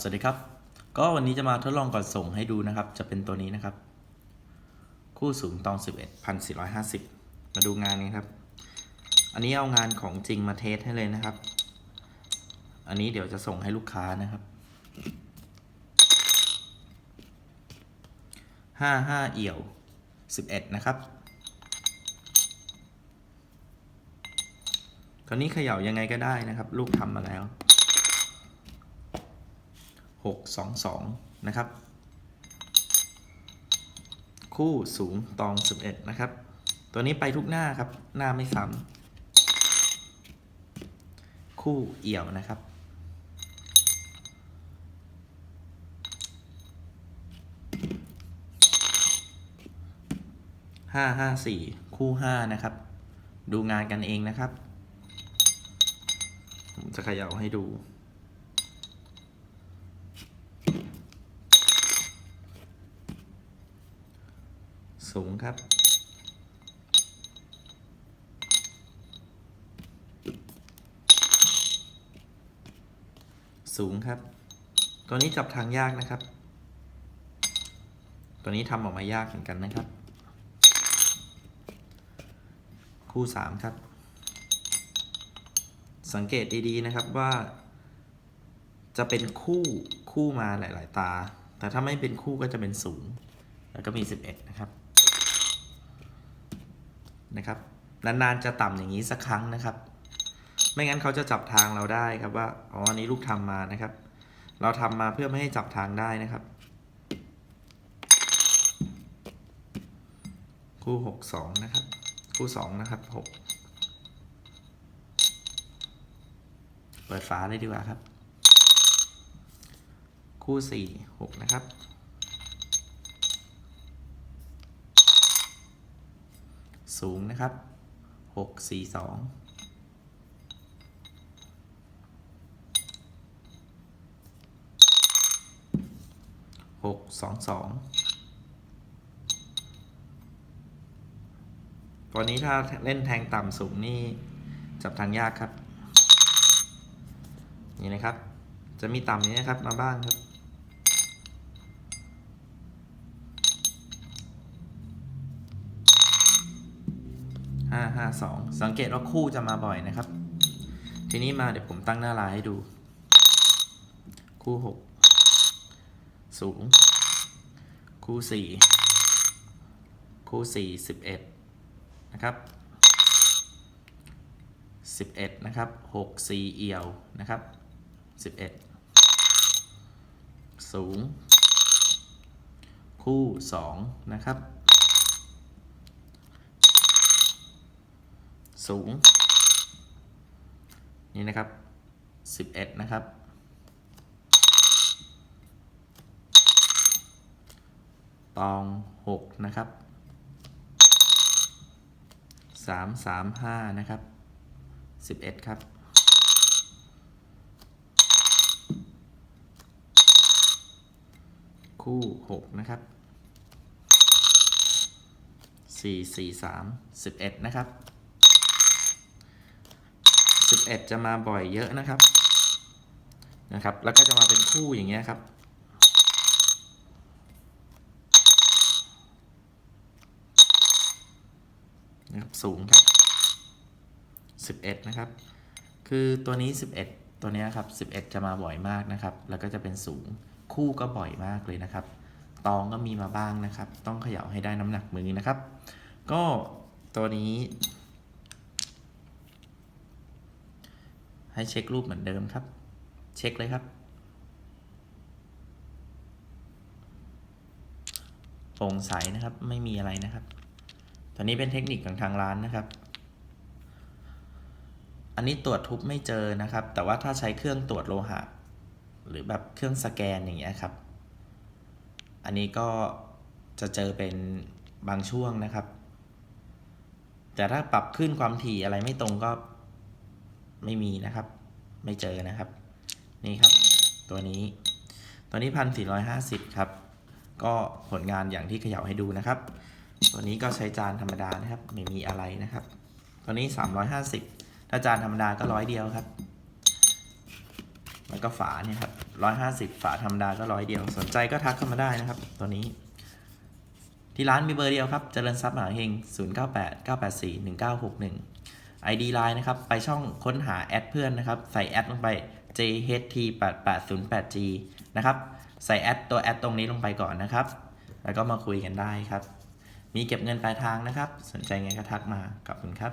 สวัสดีครับ ก็วันนี้จะมาทดลองก่อนส่งให้ดูนะครับ จะเป็นตัวนี้นะครับ คู่สูงตอง 11 1450 มาดูงานนี้ครับ อันนี้เอางานของจริงมาเทสให้เลยนะครับ อันนี้เดี๋ยวจะส่งให้ลูกค้านะครับ 55 เอี่ยว 11 นะครับ คราวนี้เขย่ายังไงก็ได้นะครับ ลูกทำมาแล้ว หกสองสองนะครับ คู่สูงตองสิบเอ็ดนะครับ ตัวนี้ไปทุกหน้าครับ หน้าไม่ซ้ำคู่เอี่ยวนะครับห้าห้าสี่คู่ห้านะครับ ดูงานกันเองนะครับ ผมจะขย่าให้ดู สูงครับ สูงครับ ตัวนี้จับทางยากนะครับ ตัวนี้ทำออกมายากเหมือนกันนะครับ คู่สามครับ สังเกตดีๆนะครับว่า จะเป็นคู่คู่มาหลาย ๆ ตา แต่ถ้าไม่เป็นคู่ก็จะเป็นศูนย์แล้วก็มี 11 นะครับ นะครับ นานๆจะต่ำอย่างนี้สักครั้งนะครับ ไม่งั้นเขาจะจับทางเราได้ครับว่าอ๋ออันนี้ลูกทำมานะครับ เราทำมาเพื่อไม่ให้จับทางได้นะครับ คู่หกสองนะครับ คู่สองนะครับหกเปิดฝาเลยดีกว่าครับ คู่สี่หกนะครับ สูงนะครับหกสี่สองหกสองสองตัวนี้ถ้าเล่นแทงต่ำสูงนี่จับทางยากครับ นี่นะครับ จะมีต่ำนี้นะครับมาบ้างครับ ห้าห้าสองสังเกตว่าคู่จะมาบ่อยนะครับ ทีนี้มาเดี๋ยวผมตั้งหน้าลายให้ดู คู่หกสูง คู่สี่คู่สี่สิบเอ็ดนะครับสิบเอ็ดนะครับหกสี่เอี่ยวนะครับสิบเอ็ดสูง คู่สองนะครับ สูง นี่นะครับ 11 นะครับ ตอง 6 นะครับ 3 3 5 นะครับ 11 ครับคู่ 6 นะครับ 4 4 3 11 นะครับ 11 จะมาบ่อยเยอะนะครับนะครับ แล้วก็จะมาเป็นคู่อย่างเงี้ยครับ นะครับสูงครับ 11 นะครับ คือตัวนี้ 11 ตัวเนี้ยครับ 11 จะมาบ่อยมากนะครับ แล้วก็จะเป็นสูงคู่ก็บ่อยมากเลยนะครับ ตองก็มีมาบ้างนะครับ ต้องเขย่าให้ได้น้ำหนักมือนะครับ ก็ตัวนี้ ให้เช็ครูปเหมือนเดิมครับ เช็คเลยครับโปร่งใสนะครับ ไม่มีอะไรนะครับ ตอนนี้เป็นเทคนิคของทางร้านนะครับ อันนี้ตรวจทุบไม่เจอนะครับ แต่ว่าถ้าใช้เครื่องตรวจโลหะ หรือแบบเครื่องสแกนอย่างเงี้ยครับ อันนี้ก็จะเจอเป็นบางช่วงนะครับ แต่ถ้าปรับขึ้นความถี่อะไรไม่ตรงก็ ไม่มีนะครับ ไม่เจอนะครับ นี่ครับ ตัวนี้ ตัวนี้พันสี่ร้อยห้าสิบครับ ก็ผลงานอย่างที่เขย่าให้ดูนะครับ ตัวนี้ก็ใช้จานธรรมดานะครับ ไม่มีอะไรนะครับ ตัวนี้สามร้อยห้าสิบถ้าจานธรรมดาก็ร้อยเดียวครับ แล้วก็ฝาเนี่ยครับ150ฝาธรรมดาก็ร้อยเดียว สนใจก็ทักเข้ามาได้นะครับ ตัวนี้ที่ร้านมีเบอร์เดียวครับ เจริญทรัพย์มหาเฮง 098 984 1961 ID Line นะครับ ไปช่องค้นหาแอดเพื่อนนะครับ ใส่แอดลงไป jht8808g นะครับ ใส่แอดตัวแอดตรงนี้ลงไปก่อนนะครับ แล้วก็มาคุยกันได้ครับ มีเก็บเงินปลายทางนะครับ สนใจไงก็ทักมาขอบคุณครับ